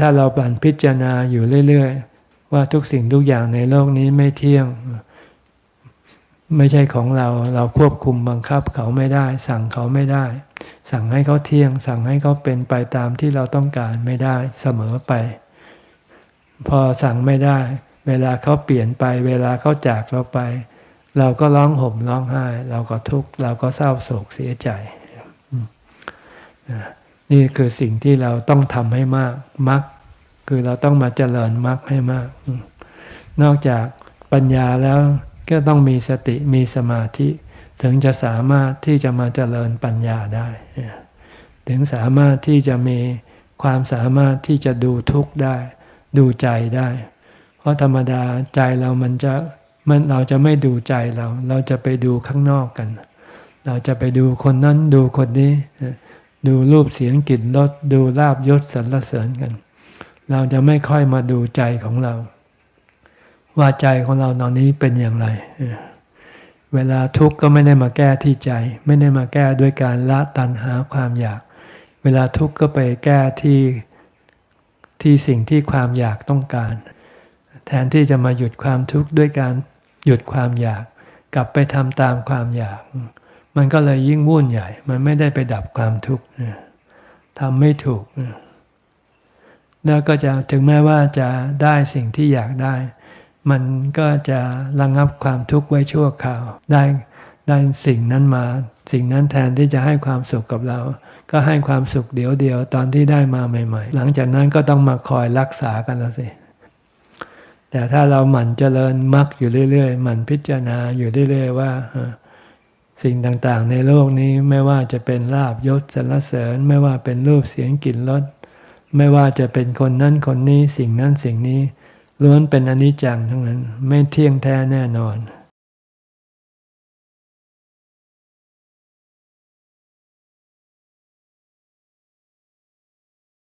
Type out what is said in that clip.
ถ้าเราบันพิจารณาอยู่เรื่อย ๆ ว่าทุกสิ่งทุกอย่างในโลกนี้ไม่เที่ยง ไม่ใช่ของเราเราควบคุมบังคับเขาไม่ได้ สั่งเขาไม่ได้ สั่งให้เขาเที่ยง สั่งให้เขาเป็นไปตามที่เราต้องการไม่ได้เสมอไป พอสั่งไม่ได้ เวลาเขาเปลี่ยนไป เวลาเขาจากเราไป เราก็ร้องห่มร้องไห้ เราก็ทุกข์เราก็เศร้าโศกเสียใจ นี่คือสิ่งที่เราต้องทำให้มากมักคือเราต้องมาเจริญมรรคให้มาก นอกจากปัญญาแล้วก็ต้องมีสติมีสมาธิ ถึงจะสามารถที่จะมาเจริญปัญญาได้ ถึงสามารถที่จะมีความสามารถที่จะดูทุกข์ได้ ดูใจได้ เพราะธรรมดาใจเรามันจะมันเราจะไม่ดูใจเรา เราจะไปดูข้างนอกกัน เราจะไปดูคนนั้นดูคนนี้ ดูรูปเสียงกลิ่นรสดูลาบยศสรรเสริญกัน เราจะไม่ค่อยมาดูใจของเรา ว่าใจของเราตอนนี้เป็นอย่างไร เวลาทุกข์ก็ไม่ได้มาแก้ที่ใจ ไม่ได้มาแก้ด้วยการละตัณหาความอยาก เวลาทุกข์ก็ไปแก้ที่ที่สิ่งที่ความอยากต้องการ แทนที่จะมาหยุดความทุกข์ด้วยการหยุดความอยาก กลับไปทำตามความอยาก มันก็เลยยิ่งวุ่นใหญ่ มันไม่ได้ไปดับความทุกข์ทำไม่ถูก แล้วก็จะถึงแม้ว่าจะได้สิ่งที่อยากได้ มันก็จะระงงับความทุกข์ไว้ชั่วคราว ได้ได้สิ่งนั้นมา สิ่งนั้นแทนที่จะให้ความสุขกับเรา ก็ให้ความสุขเดียวเดียวตอนที่ได้มาใหม่ ๆ หลังจากนั้นก็ต้องมาคอยรักษากันแล้วสิแต่ถ้าเราหมั่นเจริญมรรคอยู่เรื่อยๆหมั่นพิจารณาอยู่เรื่อย ๆ ว่า สิ่งต่างๆ ในโลกนี้ไม่ว่าจะเป็นลาบยศสรรเสริญ ไม่ว่าเป็นรูปเสียงกลิ่นรสไม่ว่าจะเป็นคนนั้นคนนี้สิ่งนั้นสิ่งนี้ล้วนเป็นอนิจจังทั้งนั้น ไม่เที่ยงแท้แน่นอน